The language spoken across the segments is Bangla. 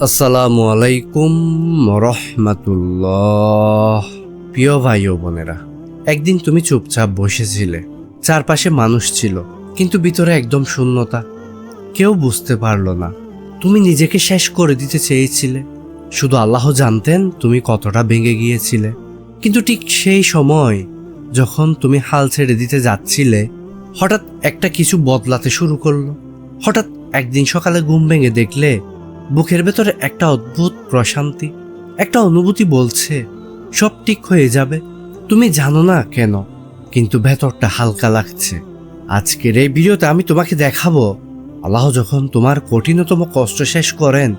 আসসালামু আলাইকুম রহমাতুল্লাহ প্রিয় ভাই ও বোনেরা, একদিন তুমি চুপচাপ বসেছিলে, চারপাশে মানুষ ছিল, কিন্তু ভিতরে একদম শূন্যতা। কেউ বুঝতে পারল না, তুমি নিজেকে শেষ করে দিতে চেয়েছিলে। শুধু আল্লাহ জানতেন তুমি কতটা ভেঙে গিয়েছিলে। কিন্তু ঠিক সেই সময়, যখন তুমি হাল ছেড়ে দিতে যাচ্ছিলে হঠাৎ একটা কিছু বদলাতে শুরু করল। হঠাৎ একদিন সকালে ঘুম ভেঙে দেখলে বুকের ভেতরে একটা অদ্ভুত প্রশান্তি, একটা অনুভূতি বলছে, সব ঠিক হয়ে যাবে। তুমি জানো না কেন, কিন্তু ভেতরটা হালকা লাগছে। আজকের এই ভিডিওতে আমি তোমাকে দেখাবো, আল্লাহ যখন তোমার কঠিনতম কষ্ট শেষ করেন,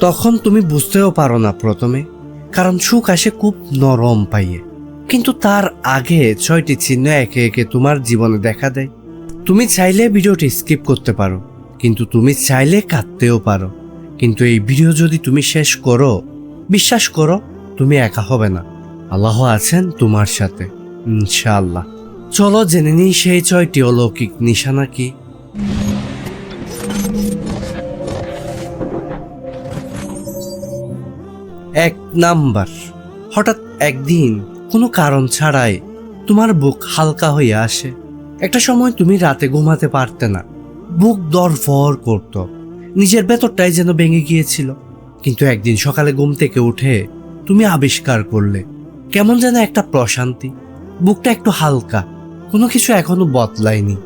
তখন তুমি বুঝতেও পারো না প্রথমে, কারণ সুখ আসে খুব নরম পাইয়ে। কিন্তু তার আগে ছয়টি চিহ্ন একে একে তোমার জীবনে দেখা দেয়। তুমি চাইলে ভিডিওটি স্কিপ করতে পারো, কিন্তু তুমি চাইলে কাঁদতেও পারো। কিন্তু এই ভিডিও যদি তুমি শেষ করো, বিশ্বাস করো, তুমি একা হবে না। আল্লাহ আছেন তোমার সাথে, ইনশাআল্লাহ। চলো জেনে নিই সেই ছয়টি অলৌকিক নিশানা কি। এক নাম্বার, হঠাৎ একদিন কোনো কারণ ছাড়াই তোমার বুক হালকা হয়ে আসে। একটা সময় তুমি রাতে ঘুমাতে পারতে না। বুক দরফর করত। নিজের ভেতরটাই যেন ভেঙে গিয়েছিল। কিন্তু একদিন সকালে ঘুম থেকে উঠে তুমি আবিষ্কার করলে। কেমন যেন একটা প্রশান্তি। বুকটা একটু হালকা। কোনো কিছু এখনও বদলায়নি।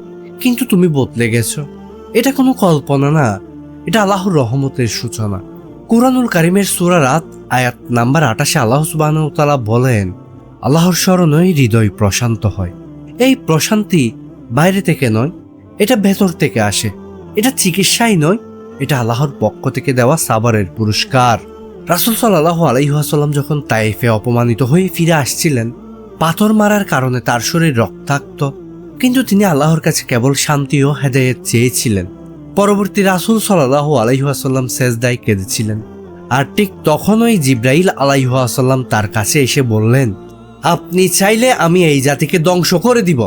কিন্তু তুমি বদলে গেছো। এটা কোনো কল্পনা না। এটা আল্লাহর রহমতের সূচনা। কুরআনুল কারিমের সুরা রাত, আয়াত নাম্বার আটাশে আল্লাহ সুবাহ বলেন, আল্লাহর স্মরণই হৃদয় প্রশান্ত হয়। এই প্রশান্তি বাইরে থেকে নয়, এটা ভেতর থেকে আসে। এটা চিকিৎসাই নয়, এটা আল্লাহর পক্ষ থেকে দেওয়া সাবারের পুরস্কার। রাসুল সাল্লাহ আলাইহাসাল্লাম যখন তাইফে অপমানিত হয়ে ফিরে আসছিলেন, পাথর মারার কারণে তার শরীর রক্তাক্ত, কিন্তু তিনি আল্লাহর কাছে কেবল শান্তি ও হেদায়েত চেয়েছিলেন। পরবর্তী রাসুল সাল্লাহ আলাইহাসাল্লাম সেজদায় কেঁদেছিলেন। আর ঠিক তখনই জিব্রাইল আলাইহাসাল্লাম তার কাছে এসে বললেন, আপনি চাইলে আমি এই জাতিকে ধ্বংস করে দিব।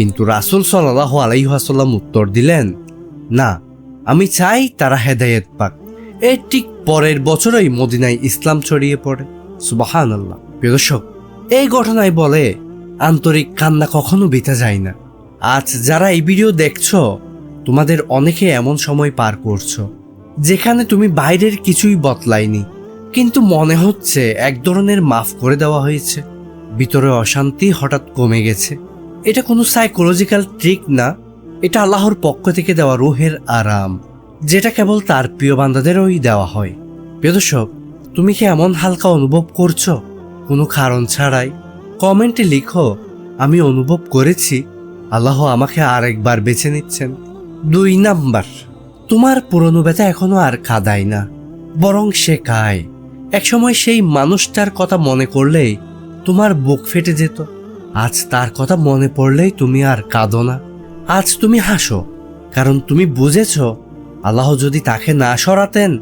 কিন্তু রাসুল সাল্লাহ আলাইহাসাল্লাম উত্তর দিলেন, না, আমি চাই তারা হেদায়েত পাক। এর ঠিক পরের বছরই মদিনায় ইসলাম ছড়িয়ে পড়ে। সুবাহান আল্লাহ প্রিয় দর্শক, এই ঘটনায় বলে, আন্তরিক কান্না কখনো বিতা যায় না। আজ যারা এই ভিডিও দেখছ, তোমাদের অনেকে এমন সময় পার করছ, যেখানে তুমি বাইরের কিছুই বদলায়নি, কিন্তু মনে হচ্ছে এক ধরনের মাফ করে দেওয়া হয়েছে। ভিতরে অশান্তি হঠাৎ কমে গেছে। এটা কোনো সাইকোলজিক্যাল ট্রিক না, এটা আল্লাহর পক্ষ থেকে দেওয়া রোহের আরাম, যেটা কেবল তার প্রিয় বান্দাদেরই দেওয়া হয়। প্রিয় দর্শক, তুমি কি এমন হালকা অনুভব করছ? কোনো কারণ ছাড়াই কমেন্টে লিখো, আমি অনুভব করেছি, আল্লাহ আমাকে আরেকবার বেছে নিচ্ছেন। দুই নাম্বার, তোমার পুরনো ব্যথা এখনও আর কাদায় না, বরং সে কায়। একসময় সেই মানুষটার কথা মনে করলেই তোমার বুক ফেটে যেত। আজ তার কথা মনে পড়লেই তুমি আর কাঁদো না। আজ তুমি হাসো, কারণ তুমি বুঝেছ, আল্লাহ যদি তাকে না সরাতেন,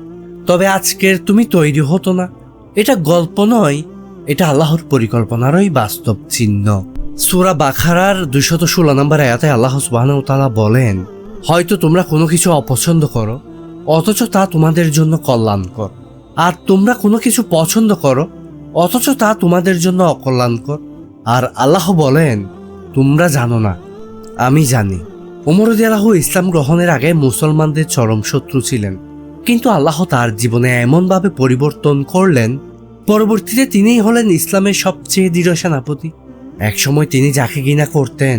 তবে আজকের তুমি তৈরি হতো না। এটা গল্প নয়, এটা আল্লাহর পরিকল্পনারই বাস্তব চিহ্ন। সুরা বাখারার দুইশত ষোলো নম্বর আয়াতে আল্লাহ সুবাহ তালা বলেন, হয়তো তোমরা কোনো কিছু অপছন্দ করো, অথচ তা তোমাদের জন্য কল্যাণকর। আর তোমরা কোনো কিছু পছন্দ করো, অথচ তা তোমাদের জন্য অকল্যাণকর। আর আল্লাহ বলেন, তোমরা জানো না, আমি জানি। ওমর আল্লাহ ইসলাম গ্রহণের আগে মুসলমানদের চরম শত্রু ছিলেন। কিন্তু আল্লাহ তার জীবনে এমনভাবে পরিবর্তন করলেন, পরবর্তীতে তিনিই হলেন ইসলামের সবচেয়ে দৃঢ় সেনাপতি। একসময় তিনি যাকে ঘৃণা করতেন,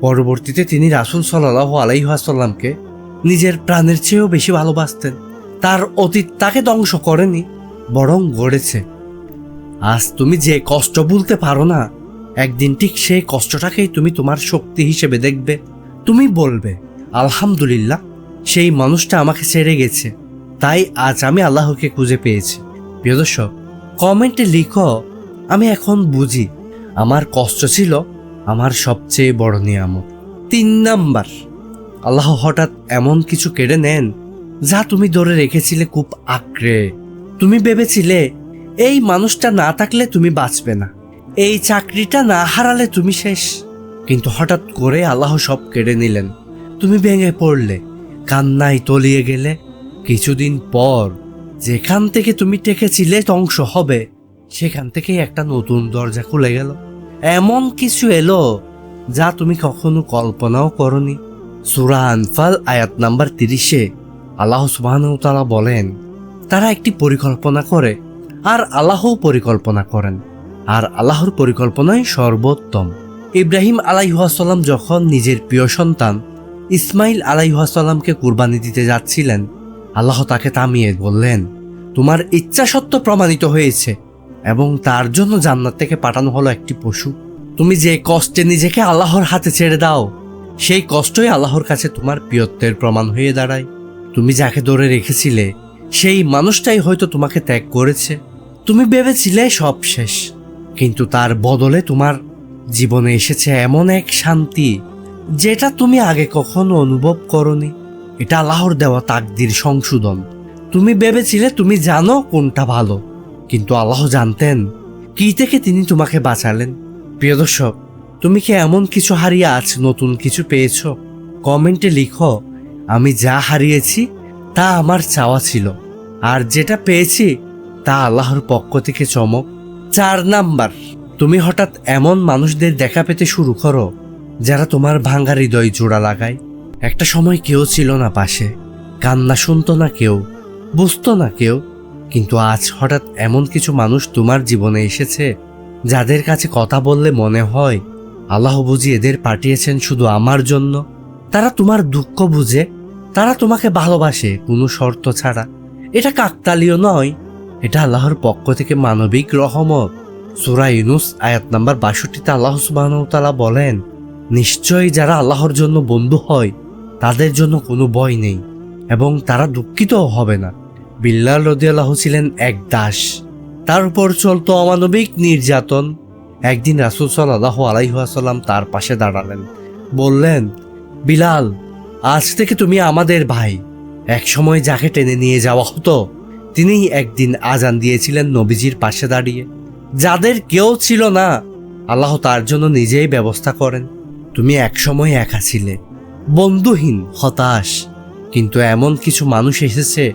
পরবর্তীতে তিনি রাসুল সাল্লাহ আলাইহাসাল্লামকে নিজের প্রাণের চেয়েও বেশি ভালোবাসতেন। তার অতীত তাকে ধ্বংস করেনি, বরং গড়েছে। আজ তুমি যে কষ্ট ভুলতে পারো না একদিন ঠিক সেই কষ্টটাকেই তুমি তোমার শক্তি হিসেবে দেখবে। তুমি বলবে, আলহামদুলিল্লাহ, সেই মানুষটা আমাকে ছেড়ে গেছে। তাই আজ আমি আল্লাহকে খুঁজে পেয়েছি। প্রিয় দর্শক, কমেন্টে লিখো, আমি এখন বুঝি, আমার কষ্ট ছিল আমার সবচেয়ে বড় নিয়ামত। তিন নাম্বার, আল্লাহ হঠাৎ এমন কিছু কেড়ে নেন যা তুমি ধরে রেখেছিলে খুব আঁকড়ে। তুমি ভেবেছিলে, এই মানুষটা না থাকলে তুমি বাঁচবে না। এই চাকরিটা না হারালে তুমি শেষ। কিন্তু হঠাৎ করে আল্লাহ সব কেড়ে নিলেন। তুমি ভেঙে পড়লে, কান্নায় তলিয়ে গেলে। কিছুদিন পর যেখান থেকে তুমি টেকেছিলে ধ্বংস হবে, সেখান থেকেই একটা নতুন দরজা খুলে গেল। এমন কিছু এলো যা তুমি কখনো কল্পনাও করনি। সুরা আনফাল, আয়াত নাম্বার তিরিশে আল্লাহ সুবাহানুতালা বলেন, তারা একটি পরিকল্পনা করে আর আল্লাহও পরিকল্পনা করেন। আর আল্লাহর পরিকল্পনাই সর্বোত্তম। ইব্রাহিম আলাইহাসাল্লাম যখন নিজের প্রিয় সন্তান ইসমাইল আলাইহাসাল্লামকে কুরবানি দিতে যাচ্ছিলেন, আল্লাহ তাকে থামিয়ে বললেন, তোমার ইচ্ছা সত্য প্রমাণিত হয়েছে এবং তার জন্য জান্নাত থেকে পাঠানো হলো একটি পশু। তুমি যে কষ্টে নিজেকে আল্লাহর হাতে ছেড়ে দাও, সেই কষ্টই আল্লাহর কাছে তোমার প্রিয়ত্বের প্রমাণ হয়ে দাঁড়ায়। তুমি যাকে ধরে রেখেছিলে, সেই মানুষটাই হয়তো তোমাকে ত্যাগ করেছে। তুমি ভেবেছিলে সব শেষ। কিন্তু তার বদলে তোমার জীবনে এসেছে এমন এক শান্তি যেটা তুমি আগে কখনো অনুভব করনি। এটা আল্লাহর দেওয়া তাকদির সংশোধন। তুমি ভেবেছিলে তুমি জানো কোনটা ভালো, কিন্তু আল্লাহ জানতেন কি থেকে তিনি তোমাকে বাঁচালেন। প্রিয় দর্শক, তুমি কি এমন কিছু হারিয়ে আজ নতুন কিছু পেয়েছ? কমেন্টে লিখো, আমি যা হারিয়েছি তা আমার চাওয়া ছিল, আর যেটা পেয়েছি তা আল্লাহর পক্ষ থেকে চমক। চার নাম্বার। তুমি হঠাৎ এমন মানুষদের দেখা পেতে শুরু করো, যারা তোমার ভাঙ্গা হৃদয় জোড়া লাগায়। একটা সময় কেউ ছিল না পাশে, কান্না শুনতো না কেউ, বুঝতো না কেউ, কিন্তু আজ হঠাৎ এমন কিছু মানুষ তোমার জীবনে এসেছে, যাদের কাছে কথা বললে মনে হয়, আল্লাহ বুঝি এদের পাঠিয়েছেন শুধু আমার জন্য। তারা তোমার দুঃখ বুঝে, তারা তোমাকে ভালোবাসে, কোনো শর্ত ছাড়া। এটা কাকতালীয় নয় এটা আল্লাহর পক্ষ থেকে মানবিক রহমত। সুরা ইউনুস, আয়াত নাম্বার বাষট্টিতে আল্লাহ সুবাহতালা বলেন, নিশ্চয়ই যারা আল্লাহর জন্য বন্ধু হয়, তাদের জন্য কোনো ভয় নেই এবং তারা দুঃখিতও হবে না। বিল্লাল রদিয়াল্লাহ ছিলেন এক দাস। তার উপর চলতো অমানবিক নির্যাতন। একদিন রাসুল সাল্লাহ আলাইহাসাল্লাম তার পাশে দাঁড়ালেন, বললেন বিলাল আজ থেকে তুমি আমাদের ভাই। এক সময় যাকে টেনে নিয়ে যাওয়া হতো তিনিই একদিন আজান দিয়েছিলেন নবীজির পাশে দাঁড়িয়ে। যাদের কেউ ছিল না, আল্লাহ তার জন্য নিজেই ব্যবস্থা করেন। তুমি একসময় একা ছিলে, বন্ধুহীন, হতাশ। কিন্তু এমন কিছু মানুষ এসেছে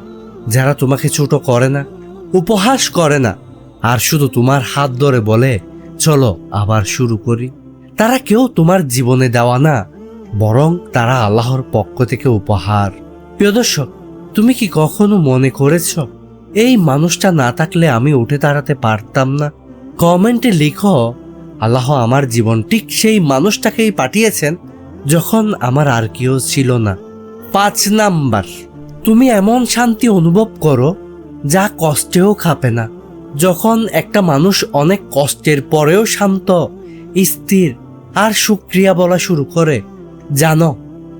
যারা তোমাকে ছোট করে না, উপহাস করে না। আর শুধু তোমার হাত ধরে বলে, চলো আবার শুরু করি। তারা কেউ তোমার জীবনে দেওয়া না, বরং তারা আল্লাহর পক্ষ থেকে উপহার। প্রিয় দর্শক, তুমি কি কখনো মনে করেছ এই মানুষটা না থাকলে আমি উঠে দাঁড়াতে পারতাম না। কমেন্টে লিখো, আল্লাহ আমার জীবন, ঠিক সেই মানুষটাকেই পাঠিয়েছেন যখন আমার আর কেউ ছিল না। পাঁচ নাম্বার, তুমি এমন শান্তি অনুভব করো যা কষ্টেও খাপে না। যখন একটা মানুষ অনেক কষ্টের পরেও শান্ত, স্থির আর সুক্রিয়া বলা শুরু করে, জানো,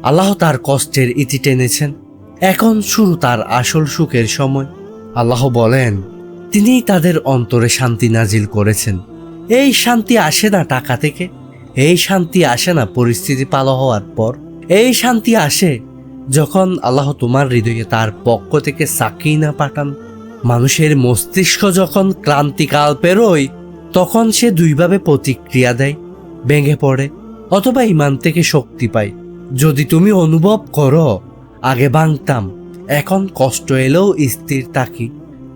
আল্লাহ তার কষ্টের ইতি টেনেছেন। এখন শুরু তার আসল সুখের সময়। আল্লাহ বলেন, তিনি তাদের অন্তরে শান্তি নাজিল করেছেন। এই শান্তি আসে না টাকা থেকে, এই শান্তি আসে না পরিস্থিতি পালো হওয়ার পর। এই শান্তি আসে যখন আল্লাহ তোমার হৃদয়ে তার পক্ষ থেকে সাকিনা পাঠান। মানুষের মস্তিষ্ক যখন ক্লান্তিকাল পেরোয়, তখন সে দুইভাবে প্রতিক্রিয়া দেয়, ভেঙে পড়ে অথবা ইমান থেকে শক্তি পায়। যদি তুমি অনুভব করো, আগে ভাঙতাম এখন কষ্ট এলেও স্থির থাকি।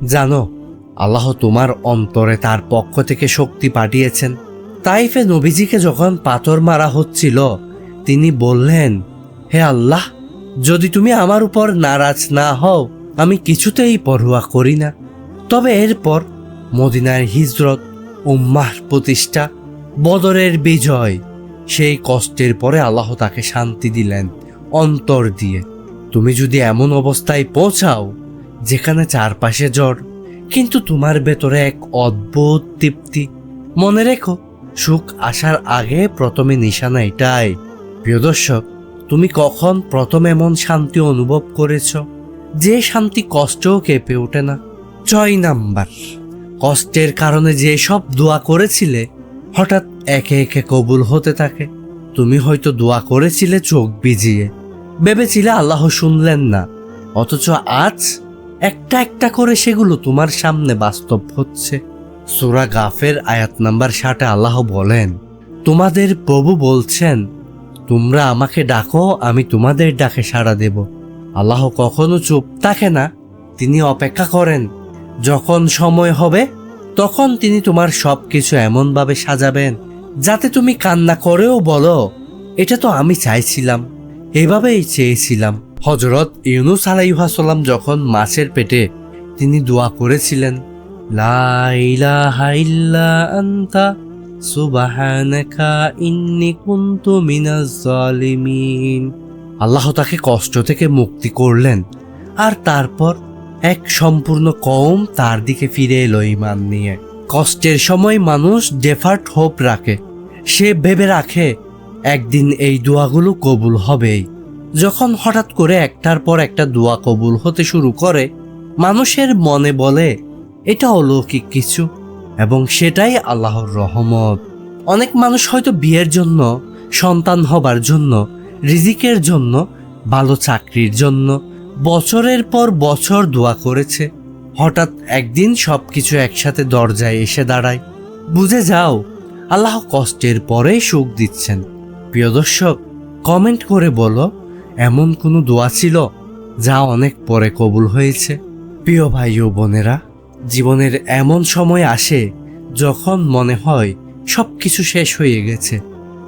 জানো, আল্লাহ তোমার অন্তরে তার পক্ষ থেকে শক্তি পাঠিয়েছেন। তাইফে নবীজিকে যখন পাথর মারা হচ্ছিল, তিনি বললেন, হে আল্লাহ, যদি তুমি আমার উপর নারাজ না হও, আমি কিছুতেই পরোয়া করি না। তবে এরপর মদিনার হিজরত উম্মাহ প্রতিষ্ঠা, বদরের বিজয়, সেই কষ্টের পরে আল্লাহ তাকে শান্তি দিলেন, অন্তর দিয়ে। তুমি যদি এমন অবস্থায় পৌঁছাও, যেখানে চারপাশে জ্বর, কিন্তু তোমার ভেতরে এক অদ্ভুত তৃপ্তি। মনে রেখো, সুখ আসার আগে প্রথমে নিশানা এটাই। প্রিয় দর্শক, তুমি কখন প্রথম এমন শান্তি অনুভব করেছ? যে শান্তি কষ্টও কেঁপে ওঠে না। ছয় নাম্বার, কষ্টের কারণে যে সব দোয়া করেছিলে, হঠাৎ একে একে কবুল হতে থাকে। তুমি হয়তো দোয়া করেছিলে চোখ ভিজিয়ে। ভেবেছিলে আল্লাহ শুনলেন না। অথচ আজ একটা একটা করে সেগুলো তোমার সামনে বাস্তব হচ্ছে। সুরা গাফের আয়াত নাম্বার ষাটে আল্লাহ বলেন, তোমাদের প্রভু বলছেন, তোমরা আমাকে ডাকো, আমি তোমাদের ডাকে সাড়া দেব। আল্লাহ কখনো চুপ থাকে না, তিনি অপেক্ষা করেন, যখন সময় হবে, তখন তিনি তোমার সব কিছু এমনভাবে সাজাবেন, যাতে তুমি কান্না করেও বলো, এটা তো আমি চাইছিলাম। এভাবেই চেয়েছিলাম। হজরত ইউনুস আলাইহাসাল্লাম যখন মাছের পেটে তিনি দোয়া করেছিলেন আনতা জালিমিন আল্লাহ তাকে কষ্ট থেকে মুক্তি করলেন, আর তারপর এক সম্পূর্ণ কম তার দিকে ফিরে এলো ইমান নিয়ে। কষ্টের সময় মানুষ ডেফার্ট হোপ রাখে, সে ভেবে রাখে একদিন এই দোয়াগুলো কবুল হবেই যখন হঠাৎ করে একটার পর একটা দোয়া কবুল হতে শুরু করে, মানুষের মনে বলে, এটা অলৌকিক কিছু এবং সেটাই আল্লাহর রহমত। অনেক মানুষ হয়তো বিয়ের জন্য, সন্তান হবার জন্য, রিজিকের জন্য, ভালো চাকরির জন্য বছরের পর বছর দোয়া করেছে। হঠাৎ একদিন সবকিছু একসাথে দরজায় এসে দাঁড়ায়। বুঝে যাও, আল্লাহ কষ্টের পরেই সুখ দিচ্ছেন। প্রিয় দর্শক কমেন্ট করে বলো, এমন কোনো দোয়া ছিল যা অনেক পরে কবুল হয়েছে? প্রিয় ভাই ও বোনেরা, জীবনের এমন সময় আসে যখন মনে হয় সব কিছু শেষ হয়ে গেছে।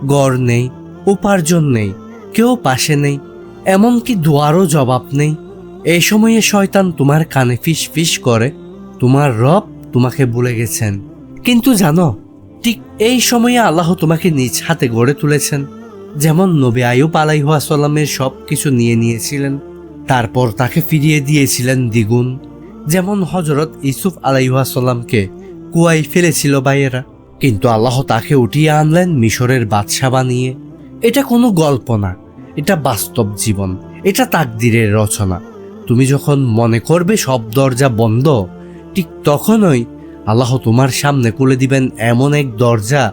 গড় নেই, উপার্জন নেই, কেউ পাশে নেই, এমনকি দোয়ারও জবাব নেই। এই সময়ে শয়তান তোমার কানে ফিস ফিস করে, তোমার রব তোমাকে ভুলে গেছেন। কিন্তু জানো ঠিক এই সময়ে আল্লাহ তোমাকে নিজ হাতে গড়ে তুলেছেন। যেমন নবী আয়ুব আলাইহাসাল্লামের সব কিছু নিয়ে নিয়েছিলেন, তারপর তাকে ফিরিয়ে দিয়েছিলেন দ্বিগুণ। যেমন হজরত ইসুফ আলাইহাসাল্লামকে কুয়াই ফেলেছিল ভাইয়েরা, কিন্তু আল্লাহ তাকে উঠিয়ে আনলেন মিশরের বাদশা বানিয়ে। এটা কোনো গল্প না, এটা বাস্তব জীবন, এটা তাকদিরের রচনা। তুমি যখন মনে করবে সব দরজা বন্ধ, ঠিক তখনই আল্লাহ তোমার সামনে খুলে দিবেন এমন এক দরজা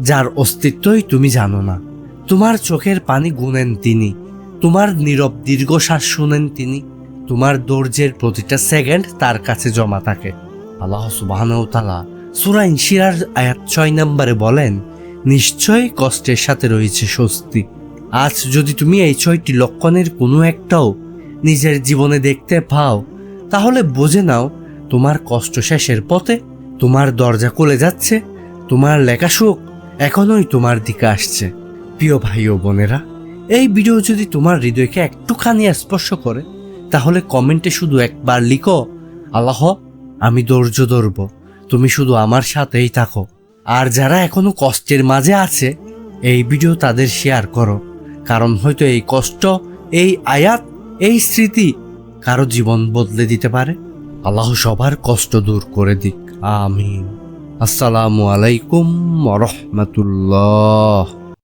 যার অস্তিত্বই তুমি জানো না। তোমার চোখের পানি গুনেন তিনি, তোমার নীরব দীর্ঘশ্বাস শুনেন তিনি, তোমার দর্জের প্রতিটা সেকেন্ড তার কাছে জমা থাকে। আল্লাহ সুবাহানও তালা সুরা ইনশিরার আয়াত ছয় নম্বরে বলেন, নিশ্চয়ই কষ্টের সাথে রয়েছে স্বস্তি। আজ যদি তুমি এই ছয়টি লক্ষণের কোনো একটাও নিজের জীবনে দেখতে পাও, তাহলে বোঝে নাও তোমার কষ্ট শেষের পথে তোমার দরজা কোলে যাচ্ছে, তোমার লেখা সুখ এখনোই তোমার দিকে আসছে। প্রিয় ভাই ও বোনেরা, এই ভিডিও যদি তোমার হৃদয়কে একটুখানি স্পর্শ করে, তাহলে কমেন্টে শুধু একবার লিখো, আল্লাহ, আমি ধৈর্য ধরব, তুমি শুধু আমার সাথেই থাকো। আর যারা এখনও কষ্টের মাঝে আছে, এই ভিডিও তাদের শেয়ার করো, কারণ হয়তো এই কষ্ট, এই আয়াত, এই স্মৃতি কারও জীবন বদলে দিতে পারে। আল্লাহ সবার কষ্ট দূর করে দিক। আমিন আসসালামু আলাইকুম রহমতুল্লাহ